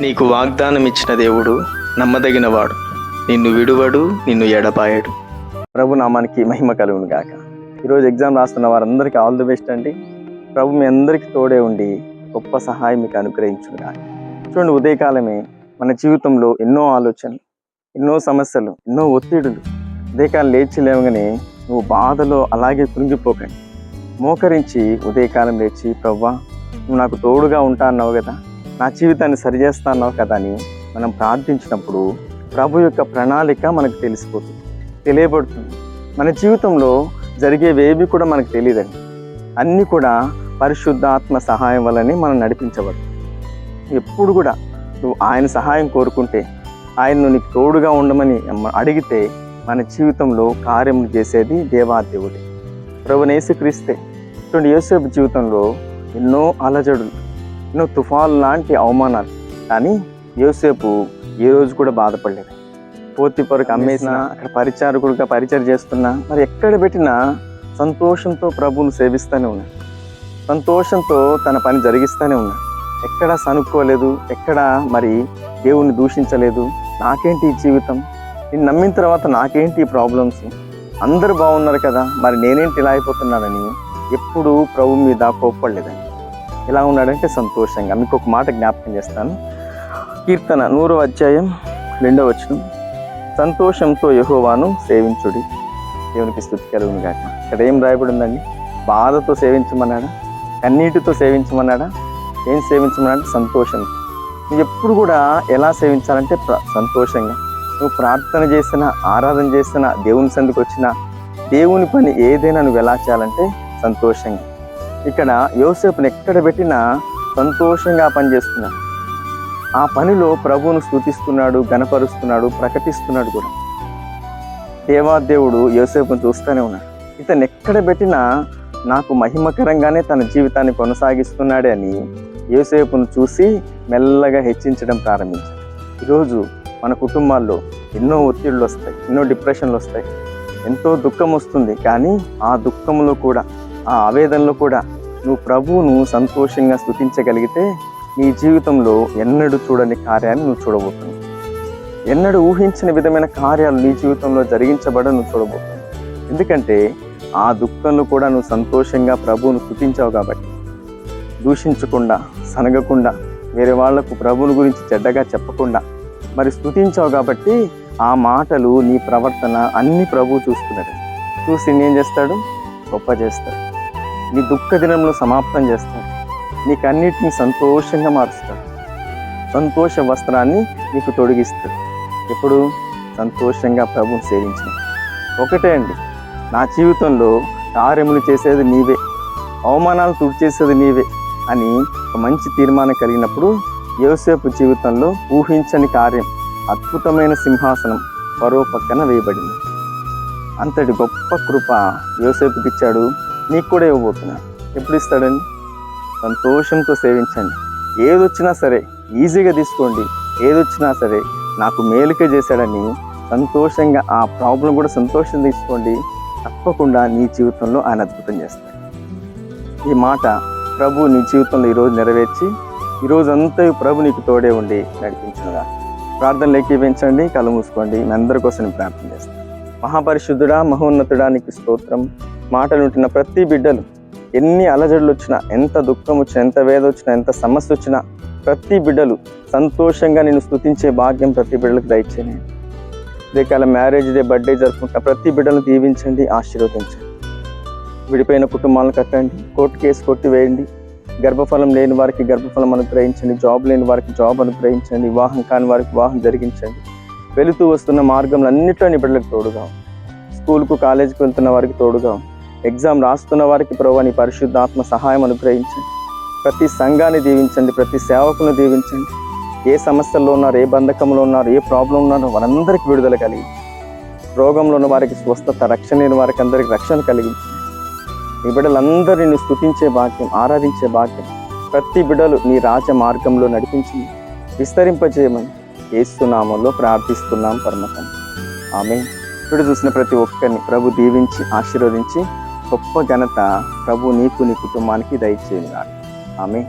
నీకు వాగ్దానం ఇచ్చిన దేవుడు నమ్మదగినవాడు. నిన్ను విడువడు నిన్ను ఎడపాయడు ప్రభు నామానికి మహిమ కలుగును గాక. ఈరోజు ఎగ్జామ్ రాస్తున్న వారందరికీ ఆల్ ది బెస్ట్ అండి. ప్రభు మీ అందరికీ తోడే ఉండి గొప్ప సహాయం మీకు అనుగ్రహించును గాక. చూడండి ఉదయకాలమే మన జీవితంలో ఎన్నో ఆలోచనలు ఎన్నో సమస్యలు ఎన్నో ఒత్తిడులు. ఉదయకాలం లేచి లేవగానే నువ్వు బాధలో అలాగే కృంగిపోకండి. మోకరించి ఉదయకాలం లేచి ప్రవ్వా నువ్వు నాకు తోడుగా ఉంటా అన్నావు కదా? నా జీవితాన్ని సరిచేస్తాన్నావు కదా అని మనం ప్రార్థించినప్పుడు ప్రభు యొక్క ప్రణాళిక మనకు తెలిసిపోతుంది తెలియబడుతుంది. మన జీవితంలో జరిగేవేవి కూడా మనకు తెలియదండి. అన్నీ కూడా పరిశుద్ధాత్మ సహాయం వల్లనే మనం నడిపించబడు ఎప్పుడు కూడా నువ్వు ఆయన సహాయం కోరుకుంటే ఆయన్ను నీకు తోడుగా ఉండమని అడిగితే మన జీవితంలో కార్యములు చేసేది దేవాదేవుడే. ప్రభునేసు క్రీస్తే ఇటువంటి యేసేపు జీవితంలో ఎన్నో అలజడులు ఎన్నో తుఫాలు లాంటి అవమానాలు. కానీ యోసేపు ఏ రోజు కూడా బాధపడలేదు. పోతిపరకు అమ్మేసిన అక్కడ పరిచారకుడుగా పరిచయం చేస్తున్నా మరి ఎక్కడ పెట్టినా సంతోషంతో ప్రభువును సేవిస్తూనే ఉన్నాడు. సంతోషంతో తన పని జరిగిస్తూనే ఉన్నాడు. ఎక్కడ సనుక్కోలేదు ఎక్కడ మరి దేవుణ్ణి దూషించలేదు. నాకేంటి ఈ జీవితం? నేను నమ్మిన తర్వాత నాకేంటి ఈ ప్రాబ్లమ్స్? అందరూ బాగున్నారు కదా మరి నేనేంటి ఇలా అయిపోతున్నానని ఎప్పుడు ప్రభు మీద కోప్పడలేదండి. ఎలా ఉన్నాడంటే సంతోషంగా. మీకు ఒక మాట జ్ఞాపకం చేస్తాను. కీర్తన నూరో అధ్యాయం రెండవ వచనం. సంతోషంతో యహోవాను సేవించుడి. దేవునికి స్థుతి కలుగును కాక ఇక్కడ ఏం రాయబడి ఉందండి బాధతో సేవించమన్నాడా? కన్నీటితో సేవించమన్నాడా? ఏం సేవించమన్నాడంటే సంతోషం నువ్వు ఎప్పుడు కూడా ఎలా సేవించాలంటే ప్ర- సంతోషంగా. నువ్వు ప్రార్థన చేసినా ఆరాధన చేసినా దేవుని సందుకు వచ్చినా దేవుని పని ఏదైనా నువ్వు ఎలా చేయాలంటే సంతోషంగా. ఇక్కడ యోసేపుని ఎక్కడ పెట్టినా సంతోషంగా ఆ పని చేస్తున్నాడు ఆ పనిలో ప్రభువును స్థుతిస్తున్నాడు గణపరుస్తున్నాడు ప్రకటిస్తున్నాడు కూడా. దేవాదేవుడు యోసేపును చూస్తూనే ఉన్నాడు. ఇతను ఎక్కడ పెట్టినా నాకు మహిమకరంగానే తన జీవితాన్ని కొనసాగిస్తున్నాడే అని యోసేపును చూసి మెల్లగా హెచ్చించడం ప్రారంభించాడు. ఈరోజు మన కుటుంబాల్లో ఎన్నో ఒత్తిళ్ళు వస్తాయి ఎన్నో డిప్రెషన్లు వస్తాయి ఎంతో దుఃఖం వస్తుంది కానీ ఆ దుఃఖంలో కూడా ఆ ఆవేదనలో కూడా నువ్వు ప్రభువును సంతోషంగా స్థుతించగలిగితే నీ జీవితంలో ఎన్నడూ చూడని కార్యాన్ని నువ్వు చూడబోతున్నావు. ఎన్నడూ ఊహించిన విధమైన కార్యాలు నీ జీవితంలో జరిగించబడ నువ్వు చూడబోతున్నావు. ఎందుకంటే ఆ దుఃఖంలో కూడా నువ్వు సంతోషంగా ప్రభువును స్థుతించావు కాబట్టి. దూషించకుండా సనగకుండా వేరే వాళ్ళకు ప్రభువుని గురించి చెడ్డగా చెప్పకుండా మరి స్థుతించావు కాబట్టి ఆ మాటలు నీ ప్రవర్తన అన్ని ప్రభువు చూస్తున్నాడు చూసి ఏం చేస్తాడు? గొప్ప చేస్తాడు. నీ దుఃఖ దినంలో సమాప్తం చేస్తాడు నీకన్నిటిని సంతోషంగా మారుస్తాడు సంతోష వస్త్రాన్ని నీకు తొడిగిస్తాడు ఎప్పుడు? సంతోషంగా ప్రభుని సేవించిన ఒకటే అండి. నా జీవితంలో కార్యములు చేసేది నీవే. అవమానాలు తుడిచేసేది నీవే అని ఒక మంచి తీర్మానం కలిగినప్పుడు యోసేపు జీవితంలో ఊహించని కార్యం అద్భుతమైన సింహాసనం పరోపక్కన వేయబడింది. అంతటి గొప్ప కృప యోసేపుకిచ్చాడు. నీకు కూడా ఇవ్వబోతున్నాను ఎప్పుడు ఇస్తాడండి? సంతోషంతో సేవించండి. ఏదొచ్చినా సరే ఈజీగా తీసుకోండి. ఏదొచ్చినా సరే నాకు మేలుకే చేశాడని సంతోషంగా ఆ ప్రాబ్లం కూడా సంతోషం తీసుకోండి. తప్పకుండా నీ జీవితంలో ఆయన అద్భుతం చేస్తాడు. ఈ మాట ప్రభు నీ జీవితంలో ఈరోజు నెరవేర్చి ఈరోజు అంతా ప్రభు నీకు తోడే ఉండి నడిపించుగా ప్రార్థనలు ఏకీవించండి కళ్ళు మూసుకోండి. మీ అందరి కోసం ప్రార్థన చేస్తాను. మహాపరిశుద్ధుడా మహోన్నతుడా నీకు స్తోత్రం. మాటలు ఉంటున్న ప్రతి బిడ్డలు ఎన్ని అలజడులు వచ్చినా ఎంత దుఃఖం వచ్చినా ఎంత వేద వచ్చినా ఎంత సమస్య వచ్చినా ప్రతి బిడ్డలు సంతోషంగా నేను స్థుతించే భాగ్యం ప్రతి బిడ్డలకు దయచేయండి. రేకాల మ్యారేజ్ డే బర్త్డే జరుపుకుంటున్న ప్రతి బిడ్డలను దీవించండి ఆశీర్వదించండి. విడిపోయిన కుటుంబాలను కట్టండి కోర్టు కేసు కొట్టివేయండి. గర్భఫలం లేని వారికి గర్భఫలం అనుగ్రహించండి జాబ్ లేని వారికి జాబ్ అనుగ్రహించండి వివాహం కాని వారికి వివాహం జరిగించండి. వెళుతూ వస్తున్న మార్గంలో అన్నిట్లో నీ బిడ్డలకు తోడుగా స్కూల్కు కాలేజీకి వెళ్తున్న వారికి తోడుగా ఉంది. ఎగ్జామ్ రాస్తున్న వారికి ప్రభు నీ పరిశుద్ధాత్మ సహాయం అనుగ్రహించండి. ప్రతి సంఘాన్ని దీవించండి ప్రతి సేవకును దీవించండి. ఏ సమస్యల్లో ఉన్నారు ఏ బంధకంలో ఉన్నారు ఏ ప్రాబ్లం ఉన్నారో వారందరికీ విడుదల కలిగి రోగంలో ఉన్న వారికి స్వస్థత రక్షణ లేని వారికి అందరికి రక్షణ కలిగించండి. నీ బిడ్డలందరినీ స్థుతించే భాగ్యం ఆరాధించే భాగ్యం. ప్రతి బిడ్డలు నీ రాజ మార్గంలో నడిపించి విస్తరింపజేయమని ఏసునామంలో ప్రార్థిస్తున్నాం పరమతం ఆమె ఇప్పుడు చూసిన ప్రతి ఒక్కరిని ప్రభు దీవించి ఆశీర్వదించి గొప్ప ఘనత ప్రభు నీకు నీ కుటుంబానికి దయచేయండి ఆమె